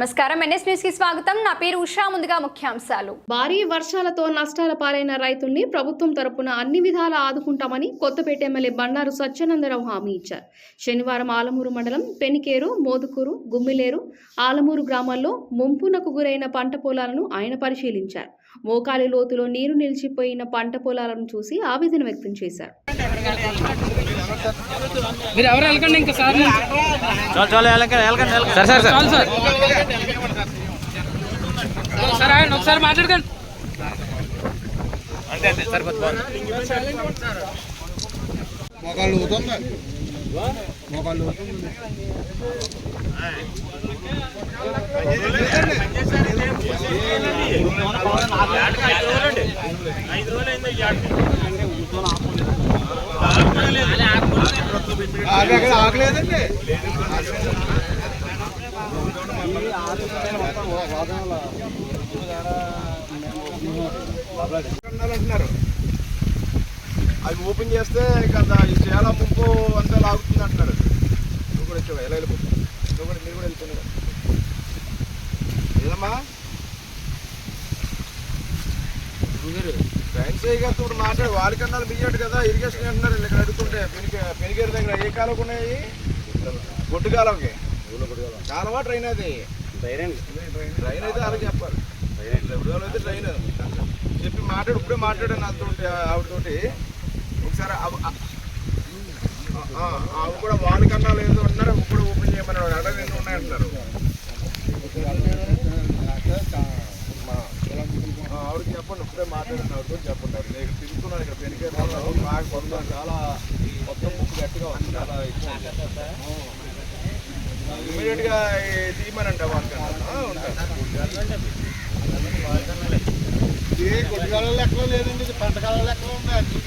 నమస్కారం. ఎన్ఎస్ న్యూస్కి స్వాగతం. నా పేరు ఉషా. ముందుగా ముఖ్యాంశాలు. భారీ వర్షాలతో నష్టాల పాలైన రైతుల్ని ప్రభుత్వం తరపున అన్ని విధాలా ఆదుకుంటామని కొత్తపేట ఎమ్మెల్యే బండారు సత్యానందరావు హామీ ఇచ్చారు. శనివారం ఆలమూరు మండలం పెనికేరు మోదుకూరు గుమ్మిలేరు ఆలమూరు గ్రామాల్లో ముంపునకు గురైన పంట పొలాలను ఆయన పరిశీలించారు. మోకాలి లోతులో నీరు నిలిచిపోయిన పంట పొలాలను చూసి ఆవేదన వ్యక్తం చేశారు. మీరు ఎవరు వెళ్ళకండి ఇంకా సార్. చాలు చాలు వెళ్ళకండి వెళ్ళకండి వెళ్ళకండి. సార్. సార్. చాలు సార్ సార్ ఆయన ఒకసారి మాట్లాడకండి. అంతే అంతే సరిపోతుంది అక్కడ ఆగలేదండి. అంటున్నారు అవి ఓపెన్ చేస్తే కదా ఈ చాలా ముంపు అంతా లాగుతుంది అంటున్నారు. నువ్వు కూడా వచ్చావు ఎలా వెళ్ళిపో. నువ్వు కూడా మీరు కూడా వెళ్తున్నారు ఏదమ్మా? ఫ్రెండ్స్ గారితో ఇప్పుడు మాట్లాడు వారికన్నా బియ్యట్ కదా ఇరిగేషన్ అంటున్నారు ఇక్కడ అడుగుతుంటే పెనికే పెనికేరు దగ్గర ఏ కాలువకు ఉన్నాయి? గొడ్డు కాలువకి. కాలువ. ట్రైన్ అది. ట్రైన్ ట్రైన్ అయితే అలాగే చెప్పాలి. ట్రైన్ చెప్పి మాట్లాడు ఇప్పుడే మాట్లాడాను నాతోటి ఆవిడతోటి. ఒకసారి అవి కూడా వాళ్ళ కన్నా లేదు అంటున్నారు అవి కూడా ఓపెన్ చేయమని అడగ రెండు ఉన్నాయంటున్నారు. ఆవిడకి చెప్పండి ఇప్పుడే మాట్లాడండి ఆవిడతో చెప్పండి ఆవిడ నేను ఇక్కడ తిరుగుతున్నాను ఇక్కడ పెరిగే బాగా చాలా మొత్తం ముక్కు గట్టిగా ఉంది చాలా ఎక్కువ ఇమీడియట్గా గా ఈ తీయమనంట వాళ్ళకన్నా ఇది కొద్దిగాల లెక్కలో లేదండి ఇది పంటకాల లెక్కలో ఉంది